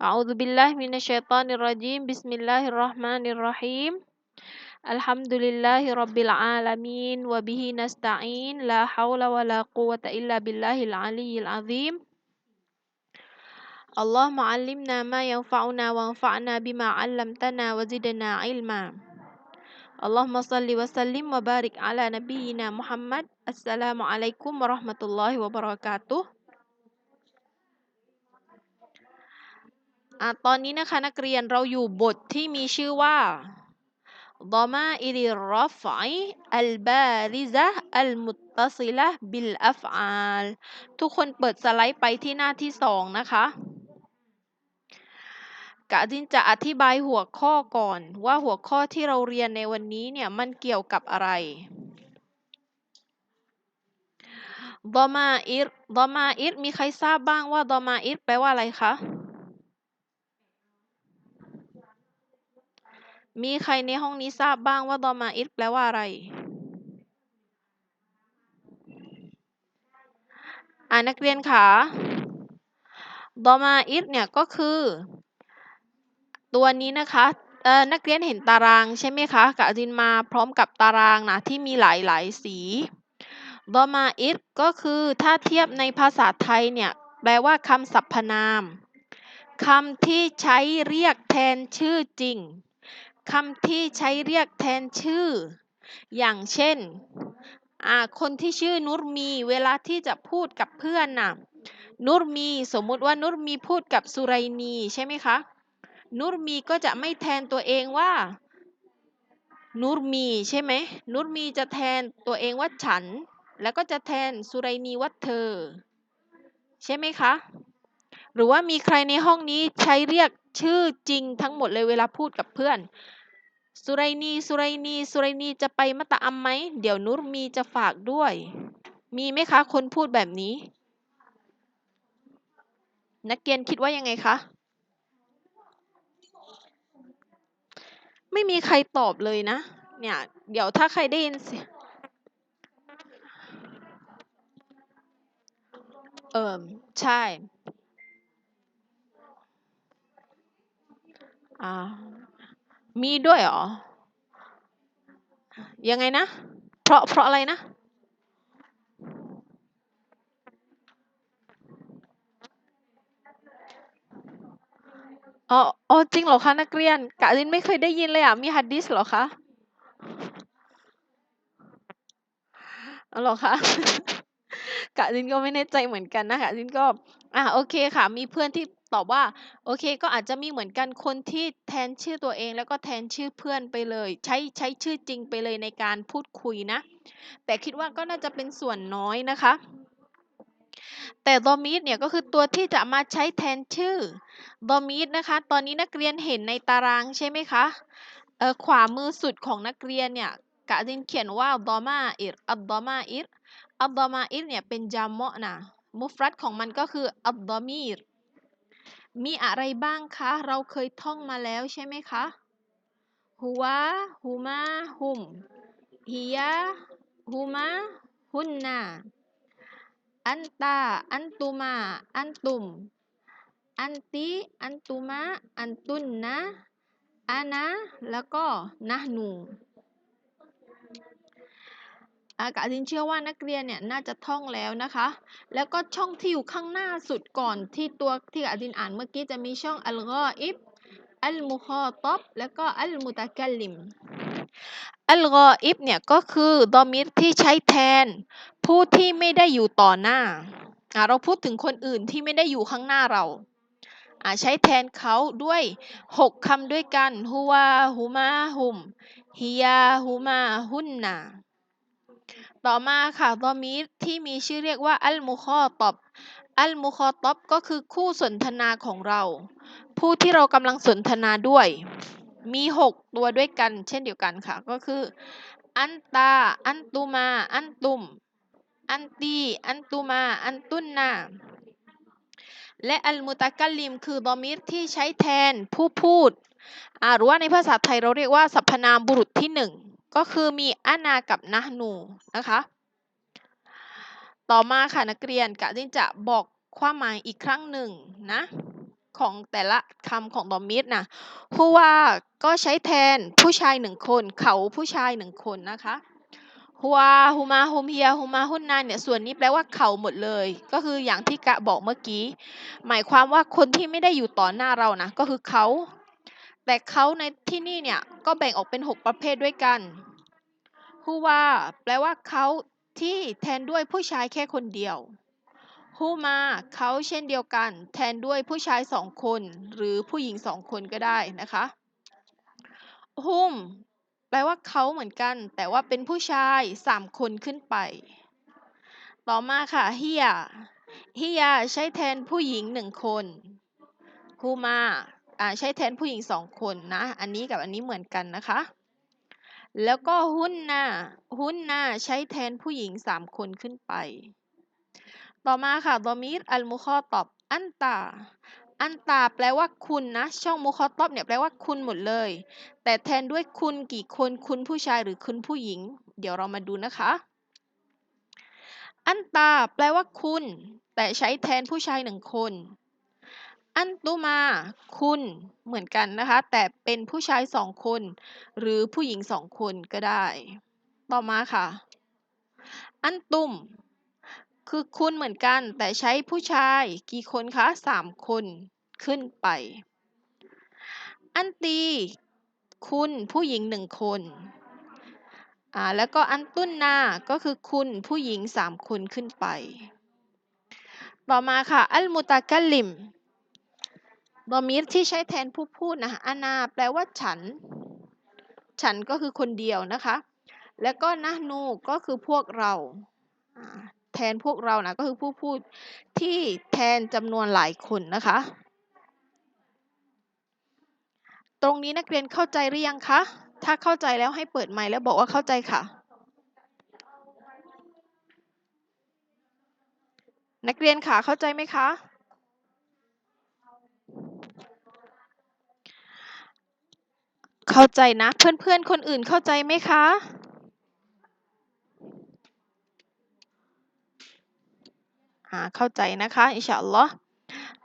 أعوذ بالله من الشيطان الرجيم. بسم الله الرحمن الرحيم. الحمد لله رب العالمين وبه نستعين. لا حول ولا قوة إلا بالله العلي العظيم. اللهم علمنا ما ينفعنا وانفعنا بما علمتنا وزدنا علما. اللهم صل وسلم وبارك على نبينا محمد. السلام عليكم ورحمة الله وبركاته. อ่ะตอนนี้นะคะนักเรียนเราอยู่บทที่มีชื่อว่า ضمائر الرفع البارزة المتصلة بالأفعال ทุกคนเปิดสไลด์ไปที่หน้าที่สองนะคะกะจินจะอธิบายหัวข้อก่อนว่าหัวข้อที่เราเรียนในวันนี้เนี่ยมันเกี่ยวกับอะไรดอมาอิรดอมาอิรมีใครทราบบ้างว่าดอมาอิรแปลว่าอะไรคะ มีใครในห้องนี้ทราบบ้างว่าดอมาอิดแปลว่าอะไรอ่านักเรียนขาดอมาอิดเนี่ยก็คือ ตัวนี้นะคะเอ่อนักเรียนเห็นตารางใช่ไหมคะกะจินมาพร้อมกับตารางนะที่มีหลายหลายสีดอมาอิดก็คือถ้าเทียบในภาษาไทยเนี่ยแปลว่าคำสรรพนามคำที่ใช้เรียกแทนชื่อจริง คำที่ใช้เรียกแทนชื่อ อย่างเช่น คนที่ชื่อนุรมี เวลาที่จะพูดกับเพื่อนน่ะ นุรมี สมมุติว่านุรมีพูดกับสุไรนีใช่ไหมคะ นุรมีก็จะไม่แทนตัวเองว่า นุรมีใช่ไหม นุรมีจะแทนตัวเองว่าฉัน แล้วก็จะแทนสุไรนีว่าเธอ ใช่ไหมคะ หรือว่ามีใครในห้องนี้ใช้เรียกชื่อจริงทั้งหมดเลยเวลาพูดกับเพื่อน สุไรนีสุไรนีสุไรนีจะไปมะตะอัมไหม เดี๋ยวนุรมีจะฝากด้วย มีไหมคะ คนพูดแบบนี้ นักเรียนคิดว่ายังไงคะ ไม่มีใครตอบเลยนะ เนี่ย เดี๋ยวถ้าใครได้ยินสียงเออใช่ อ่า มีด้วยเหรอ ยังไงนะ เพราะเพราะอะไรนะ อ๋ออ๋อจริงเหรอคะนักเรียน กะลินไม่เคยได้ยินเลยอะ มีฮัดดิสเหรอคะอ๋อเหรอคะ กะลินก็ไม่แน่ใจเหมือนกันนะคะลินก็ อ่าโอเคค่ะ มีเพื่อนที่ ตอบว่า โอเค ก็อาจจะมีเหมือนกันคนที่แทนชื่อตัวเอง แล้วก็แทนชื่อเพื่อนไปเลย ใช้ใช้ชื่อจริงไปเลยในการพูดคุยนะ แต่คิดว่าก็น่าจะเป็นส่วนน้อยนะคะ แต่ดอมีดเนี่ยก็คือตัวที่จะมาใช้แทนชื่อดอมีดนะคะ ตอนนี้นักเรียนเห็นในตารางใช่ไหมคะเออขวามือสุดของนักเรียนเนี่ยกะดินเขียนว่าดอมาอิรอัดดอมาอิรอัดดอมาอิรเนี่ยเป็นจามะนะมุฟรัดของมันก็คืออัดดอมีร มีอะไรบ้างคะ เราเคยท่องมาแล้วใช่ไหมคะฮัวฮูมาฮุมฮิยาฮูมาฮุนนาอันตา อันตุมา อันตุม อันติ อันตุมา อันตุนนะอานะ แล้วก็นะนู กาศินเชื่อว่านักเรียนเนี่ยน่าจะท่องแล้วนะคะ แล้วก็ช่องที่อยู่ข้างหน้าสุดก่อนที่ตัวที่อาดินอ่านเมื่อกี้จะมีช่องอัลกออิบอัลมุคอตบแล้วก็อัลมุตะกัลลิมอัลกออิบเนี่ยก็คือดอมิรที่ใช้แทน ผู้ที่ไม่ได้อยู่ต่อหน้า เราพูดถึงคนอื่นที่ไม่ได้อยู่ข้างหน้าเราใช้แทนเขาด้วย 6 คำด้วยกันฮุวาฮุมาฮุมฮิยาฮุมาฮุนนา ต่อมาค่ะดอมีที่มีชื่อเรียกว่าอัลมุคอตอบอัลมุคอตอบก็คือคู่สนทนาของเรา ผู้ที่เรากำลังสนทนาด้วย มี 6 ตัวด้วยกัน เช่นเดียวกันค่ะ ก็คือ อันตา อันตุมา อันตุม อันตี อันตุมา อันตุนนาและอัลมุตะกัลลิม คือดอมิรที่ใช้แทนผู้พูดหรือว่าในภาษาไทยเราเรียกว่าสรรพนามบุรุษที่หนึ่ง ก็คือมีอานากับนะนูนะคะ ต่อมาค่ะนักเรียนกะจินจะบอกความหมายอีกครั้งหนึ่งนะของแต่ละคำของดอมิดนะฮูวาก็ใช้แทนผู้ชายหนึ่งคน เขาผู้ชายหนึ่งคนนะคะฮูวฮูมาฮุมเฮียฮูมาฮุนนานเนี่ยส่วนนี้แปลว่าเขาหมดเลย ก็คืออย่างที่กะบอกเมื่อกี้ หมายความว่าคนที่ไม่ได้อยู่ต่อหน้าเรานะ ก็คือเขา แต่เขาในที่นี่เนี่ยก็แบ่งออกเป็น 6 ประเภทด้วยกันฮูวาแปลว่าเขาที่แทนด้วยผู้ชายแค่คนเดียวฮูมาเขาเช่นเดียวกัน แทนด้วยผู้ชายสองคน หรือผู้หญิงสองคนก็ได้นะคะฮุมแปลว่าเขาเหมือนกัน แต่ว่าเป็นผู้ชายสามคนขึ้นไป ต่อมาค่ะเฮิยาฮิยใช้แทนผู้หญิงหนึ่งคนฮูมา ใช้แทนผู้หญิงสองคนนะ อันนี้กับอันนี้เหมือนกันนะคะ แล้วก็ฮุนหน้าฮุนหน้าใช้แทนผู้หญิงสามคนขึ้นไป ต่อมาค่ะดอมีรอัลมุคอตอบอันตาอันตาแปลว่าคุณนะ ช่องมุคอตอบเนี่ยแปลว่าคุณหมดเลย แต่แทนด้วยคุณกี่คนคุณผู้ชายหรือคุณผู้หญิง เดี๋ยวเรามาดูนะคะ อันตาแปลว่าคุณ แต่ใช้แทนผู้ชายหนึ่งคน อันตุมา คุณเหมือนกันนะคะ แต่เป็นผู้ชายสองคน หรือผู้หญิงสองคนก็ได้ ต่อมาค่ะ อันตุม คือคุณเหมือนกัน แต่ใช้ผู้ชายกี่คนคะสามคนขึ้นไป อันตี คุณผู้หญิงหนึ่งคนอ่าแล้วก็อันตุนนา ก็คือคุณผู้หญิงสามคนขึ้นไป ต่อมาค่ะ อัลมุตะกัลลิม ดอมิรที่ใช้แทนผู้พูดนะอานาแปลว่าฉัน ฉันก็คือคนเดียวนะคะ แล้วก็นะนูก็คือพวกเรา แทนพวกเรานะก็คือผู้พูดที่แทนจำนวนหลายคนนะคะ ตรงนี้นักเรียนเข้าใจหรือยังคะ ถ้าเข้าใจแล้วให้เปิดไมค์แล้วบอกว่าเข้าใจค่ะนักเรียนค่ะเข้าใจไหมคะ เข้าใจนะ เพื่อนๆ คนอื่นเข้าใจไหมคะ อ่า เข้าใจนะคะ อินชาอัลลอฮ์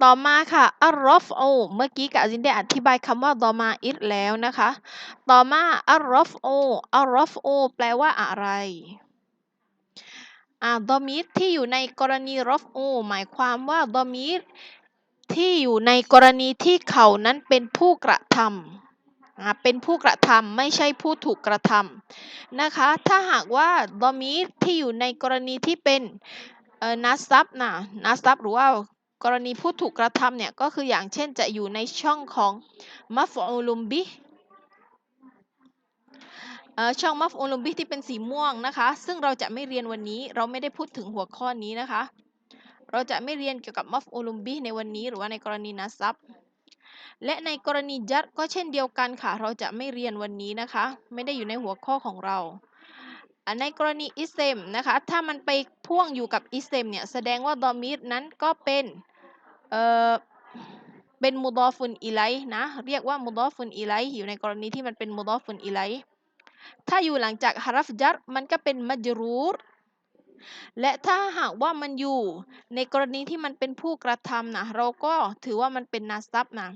ต่อมาค่ะอัลรอฟโอเมื่อกี้กะจินได้อธิบายคำว่าดอมาอิดแล้วนะคะ ต่อมาอัลรอฟโออัลรอฟโอแปลว่าอะไรอ่าดอมีรที่อยู่ในกรณีรอฟโอหมายความว่าดอมีรที่อยู่ในกรณีที่เขานั้นเป็นผู้กระทำ เป็นผู้กระทำไม่ใช่ผู้ถูกกระทำนะคะ ถ้าหากว่าดอมีที่อยู่ในกรณีที่เป็นนัสซับนะนัสซับหรือว่ากรณีผู้ถูกกระทำเนี่ยก็คืออย่างเช่นจะอยู่ในช่องของมัฟอูลุมบิช่องมัฟอูลุมบิที่เป็นสีม่วงนะคะ ซึ่งเราจะไม่เรียนวันนี้เราไม่ได้พูดถึงหัวข้อนี้นะคะ เราจะไม่เรียนเกี่ยวกับมัฟอูลุมบิในวันนี้หรือว่าในกรณีนัสซับ และในกรณีจัดก็เช่นเดียวกันค่ะ เราจะไม่เรียนวันนี้นะคะ ไม่ได้อยู่ในหัวข้อของเราในกรณีอิเซมนะคะ ถ้ามันไปพ่วงอยู่กับอิเซมเนี่ยแสดงว่าดอมิดนั้นก็เป็นเอ่อเป็นมุดอฟุนอิไลนะเรียกว่ามุดอฟุนอิไลอยู่ในกรณีที่มันเป็นมุดอฟุนอิไลถ้าอยู่หลังจากฮารัฟจัดมันก็เป็นมัจรูรและถ้าหากว่ามันอยู่ในกรณีที่มันเป็นผู้กระทำนะเราก็ถือว่ามันเป็นนาซับนะ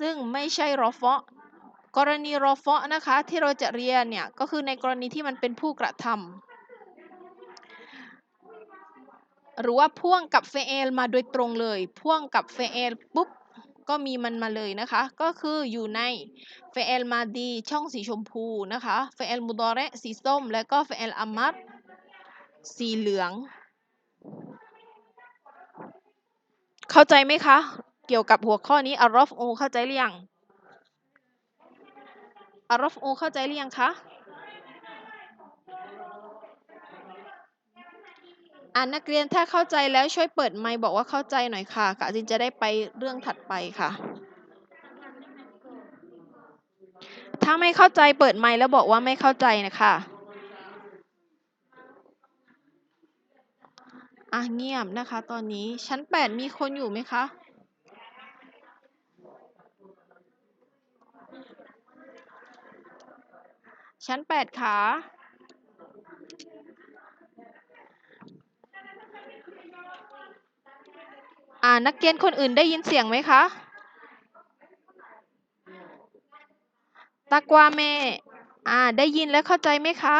ซึ่งไม่ใช่รอฟะกรณีรอฟะนะคะที่เราจะเรียนเนี่ยก็คือในกรณีที่มันเป็นผู้กระทำหรือว่าพ่วงกับเฟเอลมาโดยตรงเลย พ่วงกับเฟเอลปุ๊บก็มีมันมาเลยนะคะ ก็คืออยู่ในเฟเอลมาดีช่องสีชมพูนะคะเฟเอลมุดอเรสีส้ม แล้วก็เฟเอลอามัดสีเหลือง เข้าใจไหมคะ เกี่ยวกับหัวข้อนี้อารอฟโอเข้าใจหรือยังอารอฟโอเข้าใจหรือยังคะอ่านนักเรียนถ้าเข้าใจแล้วช่วยเปิดไมค์บอกว่าเข้าใจหน่อยค่ะกะจินจะได้ไปเรื่องถัดไปค่ะ ถ้าไม่เข้าใจเปิดไมค์แล้วบอกว่าไม่เข้าใจนะคะอะเงียบนะคะ ตอนนี้ชั้นแปดมีคนอยู่ไหมคะ ชั้นแปดขา อ่านักเรียนคนอื่นได้ยินเสียงไหมคะ ตะกวาเม อ่า ได้ยินและเข้าใจไหมคะ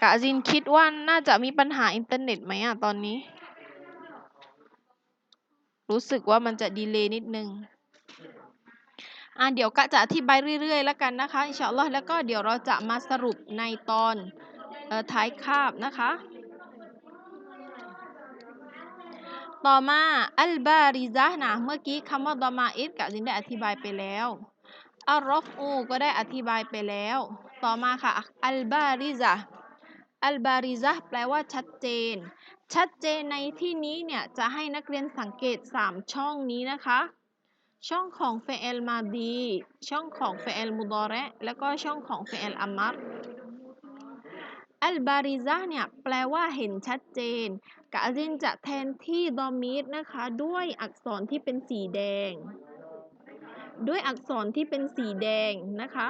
กะจินคิดว่าน่าจะมีปัญหาอินเทอร์เน็ตไหมอะตอนนี้ รู้สึกว่ามันจะดีเลย์นิดนึง อ่าเดี๋ยวกะจะอธิบายเรื่อยๆ แล้วกันนะคะอินชาอัลลอฮ์แล้วก็เดี๋ยวเราจะมาสรุปในตอนออท้ายคาบนะคะ ต่อมาอัลบาริซะนะเมื่อกี้คำว่าดอมาอิดกะจินได้อธิบายไปแล้วอัลรอฟอูก็ได้อธิบายไปแล้ว ต่อมาค่ะอัลบาริซะอัลบาริซะแปลว่าชัดเจน ชัดเจนในที่นี้เนี่ยจะให้นักเรียนสังเกต 3 ช่องนี้นะคะ ช่องของเฟลมาดีช่องของเฟลมุดอระแล้วก็ช่องของเฟลอามัรอัลบาริซะห์เนี่ยแปลว่าเห็นชัดเจนกะจินจะแทนที่ดอมีดนะคะ ด้วยอักษรที่เป็นสีแดง ด้วยอักษรที่เป็นสีแดงนะคะ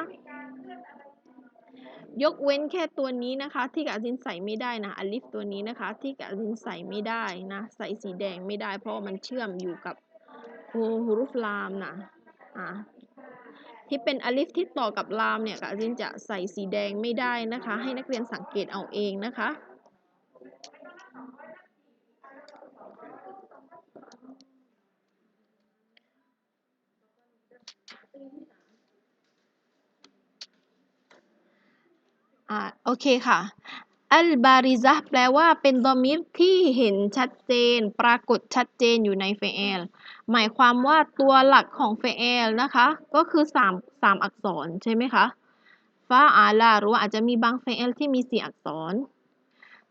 ยกเว้นแค่ตัวนี้นะคะ ที่กะจินใส่ไม่ได้นะอลิฟตัวนี้นะคะ ที่กะจินใส่ไม่ได้นะ ใส่สีแดงไม่ได้เพราะมันเชื่อมอยู่กับ ฮูรุฟลามนะอะที่เป็นอลิฟที่ต่อกับลามเนี่ยกะจินจะใส่สีแดงไม่ได้นะคะ ให้นักเรียนสังเกตเอาเองนะคะอ่าโอเคค่ะ อัลบาริซะห์แปลว่าเป็นดอมิรที่เห็นชัดเจน ปรากฏชัดเจนอยู่ในเฟเอลหมายความว่าตัวหลักของเฟเอลนะคะ ก็คือ3 3อักษรใช่ไหมคะฟาอาลาหรือว่าอาจจะมีบางเฟเอลที่มี 4 อักษร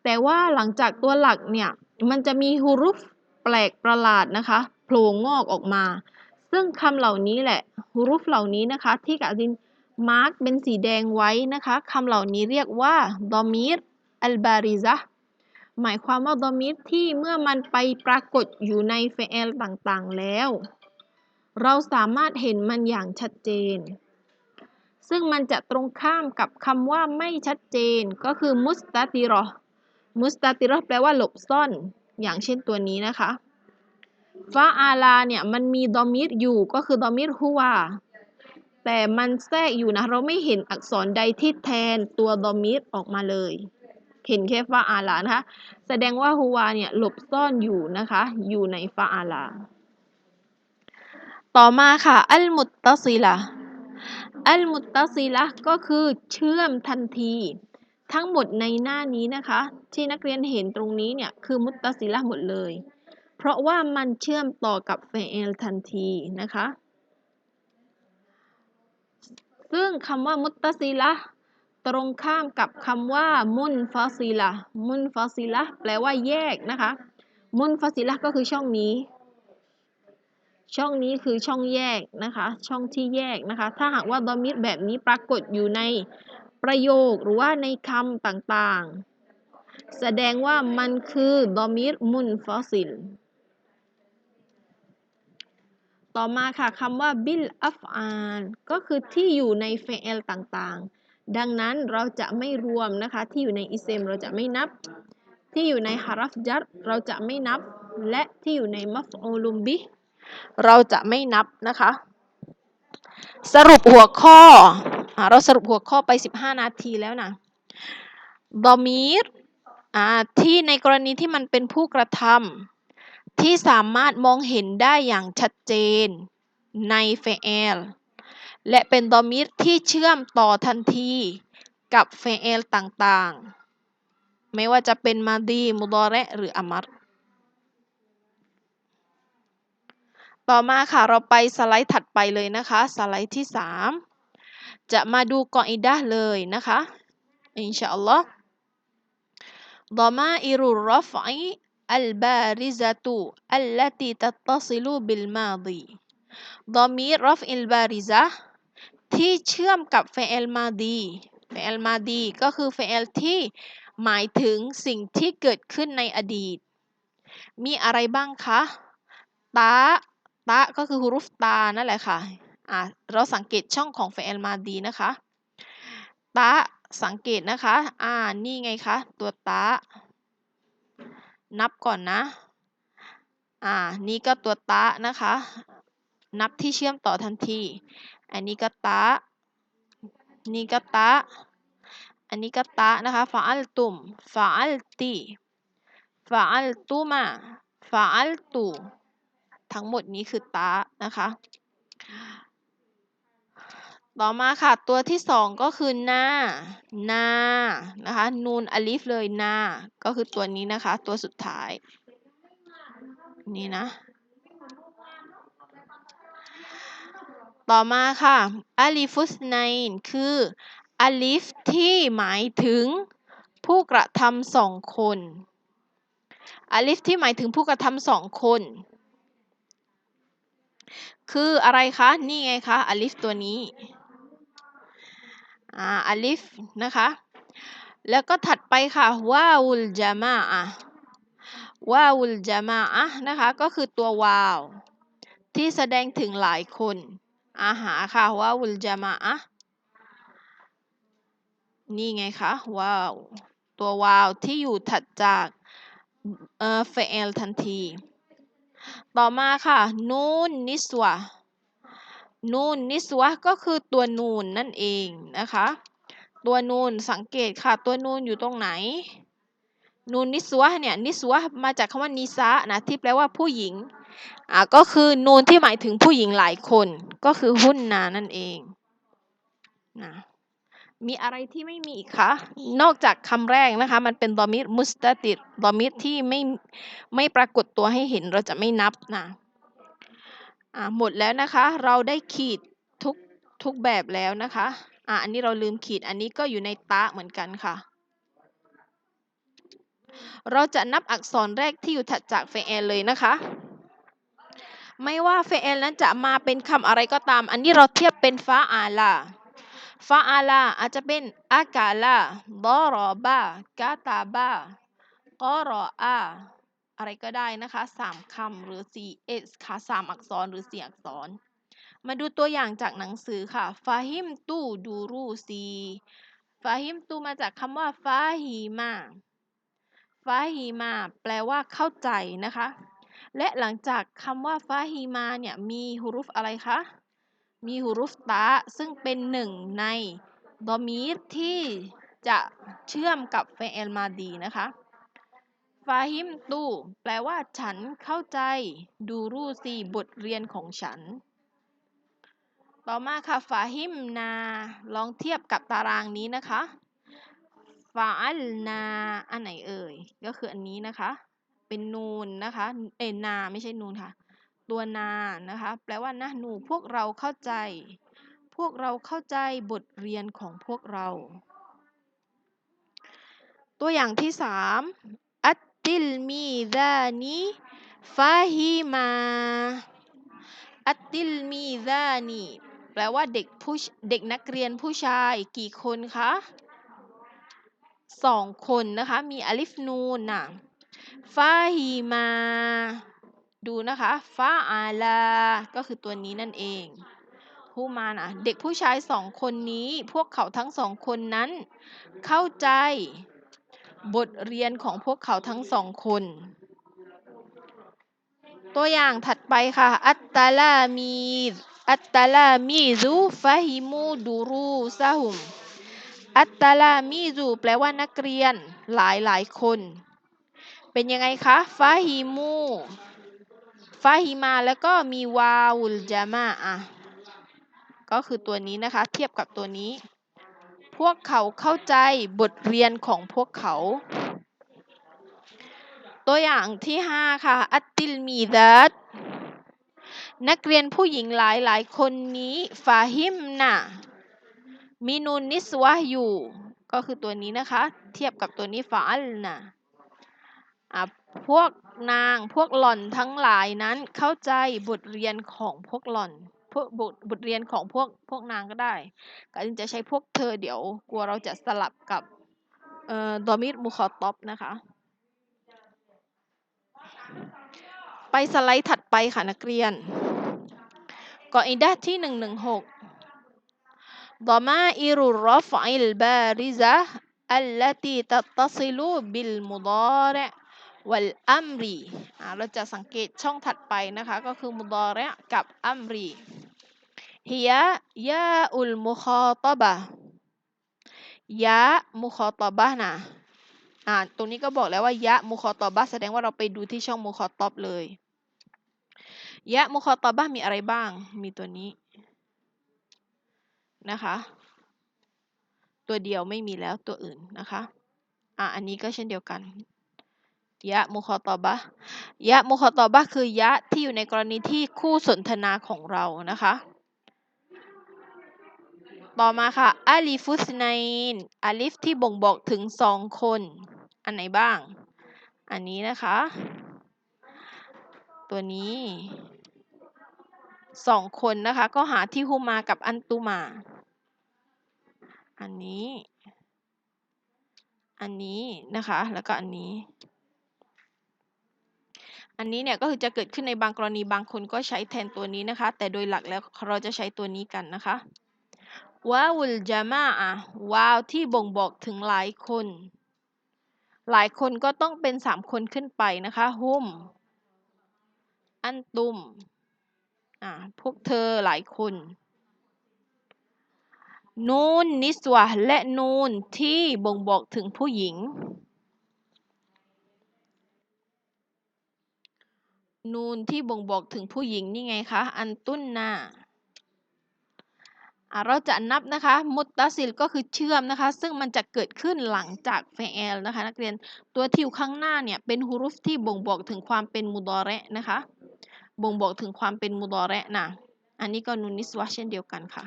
แต่ว่าหลังจากตัวหลักเนี่ย มันจะมีฮุรุฟแปลกประหลาดนะคะโผล่งอกออกมา ซึ่งคำเหล่านี้แหละฮุรุฟเหล่านี้นะคะ ที่กะจินมาร์กเป็นสีแดงไว้นะคะคำเหล่านี้เรียกว่าดอมิร อัลบาริซะหมายความว่าดอมิรที่เมื่อมันไปปรากฏอยู่ในเฟเอลต่างๆแล้ว เราสามารถเห็นมันอย่างชัดเจน ซึ่งมันจะตรงข้ามกับคำว่าไม่ชัดเจน ก็คือมุสตาติรอมุสตาติรอแปลว่าหลบซ่อน อย่างเช่นตัวนี้นะคะฟาอาลาเนี่ยมันมีดอมิรอยู่ก็คือดอมิรฮุวาแต่มันแทรกอยู่นะ เราไม่เห็นอักษรใดที่แทนตัวดอมิรออกมาเลย เห็นแค่ฟาอาลานะคะ แสดงว่าฮูวาเนี่ยหลบซ่อนอยู่นะคะ อยู่ในฟาอาลา ต่อมาค่ะ อัลมุตตซิละอัลมุตตซิละก็คือเชื่อมทันที ทั้งหมดในหน้านี้นะคะ ที่นักเรียนเห็นตรงนี้เนี่ยคือมุตตซิละหมดเลย เพราะว่ามันเชื่อมต่อกับเฟเอลทันทีนะคะ ซึ่งคำว่ามุตตซิละ ตรงข้ามกับคำว่ามุนฟาซิละมุนฟาซิละแปลว่าแยกนะคะ มุนฟาซิละก็คือช่องนี้ ช่องนี้คือช่องแยกนะคะ ช่องที่แยกนะคะ ถ้าหากว่าดอมิรแบบนี้ปรากฏอยู่ในประโยคหรือว่าในคำต่างๆ แสดงว่ามันคือดอมิรมุนฟาซิลต่อมาค่ะคำว่าบิลอัฟอานก็คือที่อยู่ในเฟเอลต่างๆ ดังนั้นเราจะไม่รวมนะคะที่อยู่ในอิเซมเราจะไม่นับ ที่อยู่ในฮารัฟจัดเราจะไม่นับ และที่อยู่ในมัฟโอลุมบิเราจะไม่นับนะคะ สรุปหัวข้ออเราสรุปหัวข้อไป 15 นาทีแล้วนะดอมีรที่ในกรณีที่มันเป็นผู้กระทำที่สามารถมองเห็นได้อย่างชัดเจนในเฟเอล และเป็นดอมิรที่เชื่อมต่อทันทีกับเฟเอลต่างๆ ไม่ว่าจะเป็นมาดีมุดอระหรืออามัรต่อมาค่ะเราไปสไลด์ถัดไปเลยนะคะ สไลด์ที่ 3 จะมาดูกออิดะเลยนะคะ อินชาอัลลอฮ์ดอมาอิรุรฟอิอัลบาริซะตุอัลลตีตัตซิลูบิลมาดีดอมีรฟอิลบาริซะ ที่เชื่อมกับเฟเอลมาดีเฟเอลมาดีก็คือเฟเอลที่หมายถึงสิ่งที่เกิดขึ้นในอดีต มีอะไรบ้างคะตาตาก็คือฮุรุฟตานั่นแหละค่ะอะ เราสังเกตช่องของเฟเอลมาดีนะคะตาสังเกตนะคะ อ่า นี่ไงคะ ตัวตานับก่อนนะ อ่า นี่ก็ตัวตะนะคะ นับที่เชื่อมต่อทันที อันนี้ก็ตะนี่ก็ตะอันนี้ก็ตะนะคะฟาอัลตุมฟาอัลตีฟาอัลตุมาฟาอัลตูทั้งหมดนี้คือตะนะคะ ต่อมาค่ะ ตัวที่สองก็คือนานานะคะนูนอลิฟเลยนาก็คือตัวนี้นะคะ ตัวสุดท้าย นี่นะ ต่อมาค่ะอาลิฟุสไนคืออาลิฟที่หมายถึงผู้กระทำสองคนอาลิฟที่หมายถึงผู้กระทำสองคน คืออะไรคะ นี่ไงคะอาลิฟตัวนี้อ่าอาลิฟนะคะ แล้วก็ถัดไปค่ะวาวุลจามาอะวาวุลจามาอะนะคะ ก็คือตัววาว ที่แสดงถึงหลายคน อาหาค่ะวาวุลจามาอะนี่ไงคะว้าวตัววาวที่อยู่ถัดจากเอ่อเฟลทันที ต่อมาค่ะ นูนนิสวะนูนนิสวะก็คือตัวนูนนั่นเองนะคะ ตัวนูนสังเกตค่ะ ตัวนูนอยู่ตรงไหน นูนนิสวะเนี่ยนิสวะมาจากคำว่านิซะนะที่แปลว่าผู้หญิง อ่าก็คือนูนที่หมายถึงผู้หญิงหลายคน ก็คือหุ้นนานั่นเองนะมีอะไรที่ไม่มีอีกคะนอกจากคำแรกนะคะ มันเป็นดอมิดมุสตติดดอมิดที่ไม่ไม่ปรากฏตัวให้เห็นเราจะไม่นับนะอ่าหมดแล้วนะคะ เราได้ขีดทุกทุกแบบแล้วนะคะอ่าอันนี้เราลืมขีดอันนี้ก็อยู่ในตะเหมือนกันค่ะเราจะนับอักษรแรกที่อยู่ถัดจากเฟเอเลยนะคะ ไม่ว่าเฟเอลนั้นจะมาเป็นคำอะไรก็ตาม อันนี้เราเทียบเป็นฟาอาลาฟาอาลาอาจจะเป็นอากาลาดอรอบากาตาบากอรออาอะไรก็ได้นะคะสามคำหรือสี่เอสค่ะสามอักษรหรือสี่อักษร มาดูตัวอย่างจากหนังสือค่ะฟาฮิมตูดูรูซีฟาฮิมตูมาจากคำว่าฟาฮีมาฟาฮีมาแปลว่าเข้าใจนะคะ และหลังจากคำว่าฟาฮีมาเนี่ยมีฮุรุฟอะไรคะ มีฮุรุฟตะซึ่งเป็นหนึ่งในดอมีรที่จะเชื่อมกับเฟเอลมาดีนะคะฟาฮิมตูแปลว่าฉันเข้าใจดูรูซีบทเรียนของฉัน ต่อมาค่ะฟาฮิมนา ลองเทียบกับตารางนี้นะคะฟาอัลนา อันไหนเอ่ย ก็คืออันนี้นะคะ เป็นนูนนะคะ เอ็นนาไม่ใช่นูนค่ะ ตัวนานะคะ แปลว่านะหนูพวกเราเข้าใจ พวกเราเข้าใจบทเรียนของพวกเรา ตัวอย่างที่สามอัตติลมีดานีฟาฮิมาอัตติลมีดานีแปลว่าเด็กผู้เด็กนักเรียนผู้ชายกี่คนคะสองคนนะคะ มีอลิฟนูนนะ ฟาฮิมา ดูนะคะฟาอาลา ก็คือตัวนี้นั่นเองผู้มานะเด็กผู้ชายสองคนนี้พวกเขาทั้งสองคนนั้น เข้าใจบทเรียนของพวกเขาทั้งสองคน ตัวอย่างถัดไปค่ะ อัตตาลามีอัตตาลามีซูฟาฮิมูดูรูซาฮุมอัตตาลามีซูแปลว่านักเรียนหลายหลายคน เป็นยังไงคะฟาฮิมูฟาฮิมาแล้วก็มีวาวุลจามาอะก็คือตัวนี้นะคะ เทียบกับตัวนี้ พวกเขาเข้าใจบทเรียนของพวกเขา ตัวอย่างที่ 5 ค่ะ อัตติลมีดัตนักเรียนผู้หญิงหลายหลายคนนี้ฟาฮิมนะมีนูนนิสวะอยู่ ก็คือตัวนี้นะคะ เทียบกับตัวนี้ฟาอัลนะ พวกนางพวกหล่อนทั้งหลายนั้นเข้าใจบทเรียนของพวกหล่อน พวกบทบทเรียนของพวกพวกนางก็ได้ก็จึงจะใช้พวกเธอเดี๋ยวกลัวเราจะสลับกับเอ่อดอมิดมุคอตอบนะคะ ไปสไลด์ถัดไปค่ะนักเรียนก่อนอินดาที่หนึ่งหนึ่งหกดอมาอิรุรฟอิลบาริซะ التي تتصل بالمضارع วัลอัมรีเราจะสังเกตช่องถัดไปนะคะ ก็คือมุดอเระกับอัมรีฮิยะยาอุลมุคอตบะยะมุคอตบะนะอ่าตรงนี้ก็บอกแล้วว่ายะมุคอตบะแสดงว่าเราไปดูที่ช่องมุคอตบเลยยะมุคอตบะมีอะไรบ้าง มีตัวนี้นะคะ ตัวเดียวไม่มีแล้วตัวอื่นนะคะอ่าอันนี้ก็เช่นเดียวกัน ยะมุคอตอบะยะมุคอตอบะคือยะที่อยู่ในกรณีที่คู่สนทนาของเรานะคะต่อมาค่ะอาลิฟุสไนน์อาลิฟที่บ่งบอกถึงสองคน อันไหนบ้าง อันนี้นะคะ ตัวนี้สองคนนะคะ ก็หาที่ฮูมากับอันตุมา อันนี้ อันนี้นะคะ แล้วก็อันนี้ อันนี้เนี่ยก็คือจะเกิดขึ้นในบางกรณีบางคนก็ใช้แทนตัวนี้นะคะ แต่โดยหลักแล้วเราจะใช้ตัวนี้กันนะคะวาวุลจามาอะว้าวที่บ่งบอกถึงหลายคน หลายคนก็ต้องเป็นสามคนขึ้นไปนะคะฮุมอันตุมอ่าพวกเธอหลายคนนูนนิสวะและนูนที่บ่งบอกถึงผู้หญิง นูนที่บ่งบอกถึงผู้หญิงนี่ไงคะอันตุนนาเราจะนับนะคะมุตตซิลก็คือเชื่อมนะคะ ซึ่งมันจะเกิดขึ้นหลังจากเฟอลนะคะ นักเรียนตัวที่อยู่ข้างหน้าเนี่ยเป็นฮุรุฟที่บ่งบอกถึงความเป็นมุดอระนะคะ บ่งบอกถึงความเป็นมุดอระนะอันนี้ก็นูนิสวะเช่นเดียวกันค่ะ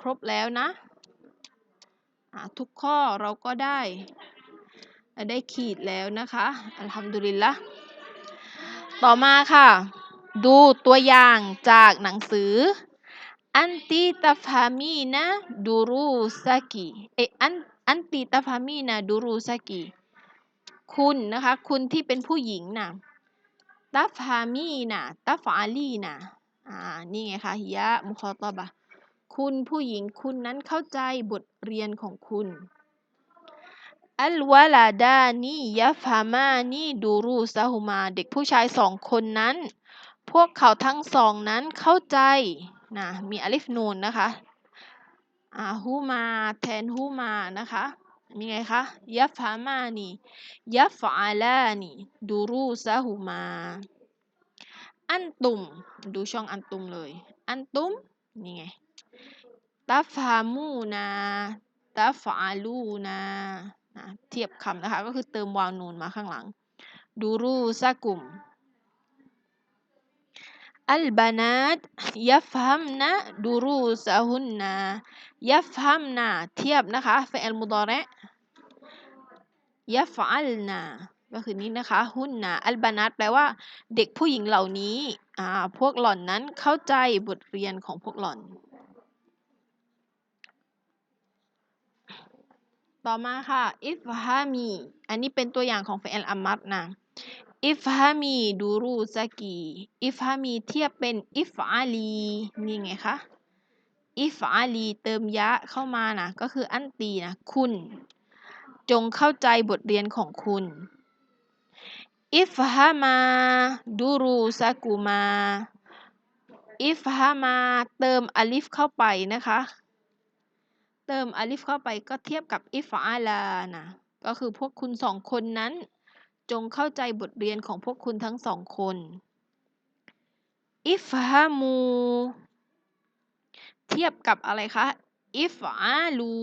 ครบแล้วนะทุกข้อเราก็ได้ได้ขีดแล้วนะคะ อัลฮัมดุลิลละ ต่อมาค่ะ ดูตัวอย่างจากหนังสืออันติตาฟามีนะดูรูซากิเออันอันติตาฟามีนะดูรูซากิ คุณนะคะ คุณที่เป็นผู้หญิงนะตาฟามีนะตาฟาลีนะอ่า นี่ไงคะฮิยะมุคอตบะ คุณผู้หญิงคุณนั้นเข้าใจบทเรียนของคุณ อัลวะลาดานียะฟามานีดูรูซาฮุมา เด็กผู้ชายสองคนนั้น พวกเขาทั้งสองนั้นเข้าใจนะมีอลิฟนูนนะคะอ่าฮูมาแทนฮูมานะคะมีไงคะยะฟามานียะฟอาลานีดูรูซาฮุมา อันตุม ดูช่องอันตุมเลย อันตุมนี่ไงตาฟามูนาตาฟอาลูนา เทียบคำนะคะ ก็คือเติมวาวนูนมาข้างหลัง ดูรูซากุมอัลบานาตยัฟฮัมนะดูรูซาฮุนนายัฟฮัมนาเทียบนะคะเฟอลมุดอระยัฟอัลนาก็คือนี้นะคะฮุนนาอัลบานาตแปลว่า เด็กผู้หญิงเหล่านี้ อ่า พวกหล่อนนั้นเข้าใจบทเรียนของพวกหล่อน ต่อมาค่ะอิฟฮามีอันนี้เป็นตัวอย่างของเฟลอามัดนะอิฟฮามีดูรูซากีอิฟฮามีเทียบเป็นอิฟอาลีนี่ไงคะอิฟอาลีเติมยะเข้ามานะก็คืออันตีนะคุณ จงเข้าใจบทเรียนของคุณอิฟฮามาดูรูซากูมาอิฟฮามาเติมอลิฟเข้าไปนะคะ เติมอลิฟเข้าไปก็เทียบกับอิฟอาลานะก็คือพวกคุณสองคนนั้น จงเข้าใจบทเรียนของพวกคุณทั้งสองคน อิฟฮามู เทียบกับอะไรคะ อิฟอาลู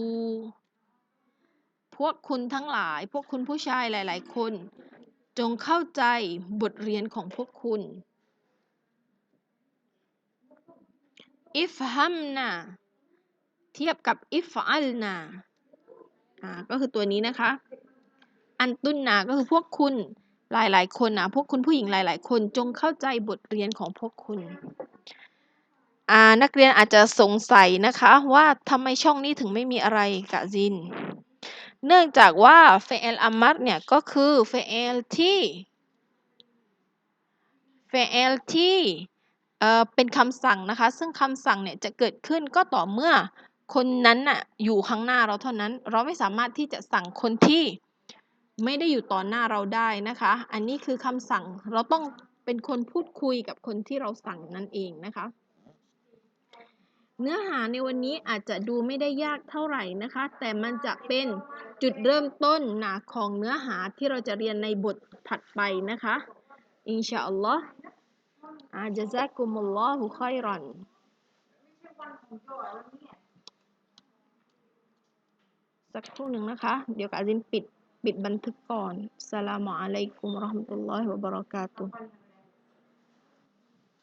พวกคุณทั้งหลาย พวกคุณผู้ชายหลาย ๆ คน จงเข้าใจบทเรียนของพวกคุณ อิฟฮัมนา เทียบกับอิฟอัลนาอ่าก็คือตัวนี้นะคะ อันตุนนาก็คือพวกคุณหลายๆ คนนะพวกคุณผู้หญิงหลาย ๆ คนจงเข้าใจบทเรียนของพวกคุณอ่านักเรียนอาจจะสงสัยนะคะว่าทำไมช่องนี้ถึงไม่มีอะไรกะซิน เนื่องจากว่าเฟเอลอามัดเนี่ยก็คือเฟลที่เฟลที่เอ่อเป็นคำสั่งนะคะ ซึ่งคำสั่งเนี่ยจะเกิดขึ้นก็ต่อเมื่อ คนนั้นน่ะอยู่ข้างหน้าเราเท่านั้น เราไม่สามารถที่จะสั่งคนที่ไม่ได้อยู่ต่อหน้าเราได้นะคะ อันนี้คือคำสั่งเราต้องเป็นคนพูดคุยกับคนที่เราสั่งนั่นเองนะคะ เนื้อหาในวันนี้อาจจะดูไม่ได้ยากเท่าไหร่นะคะ แต่มันจะเป็นจุดเริ่มต้นนะของเนื้อหาที่เราจะเรียนในบทถัดไปนะคะ อินชาอัลลอฮ์อาจซากุมุลลอฮุคัยรอน สักครู่หนึ่งนะคะ เดี๋ยวกาซินปิด ปิดบันทึกก่อนสลามอะลัยกุมรอฮ์มตุลลอฮิวะบะเราะกาตุฮ์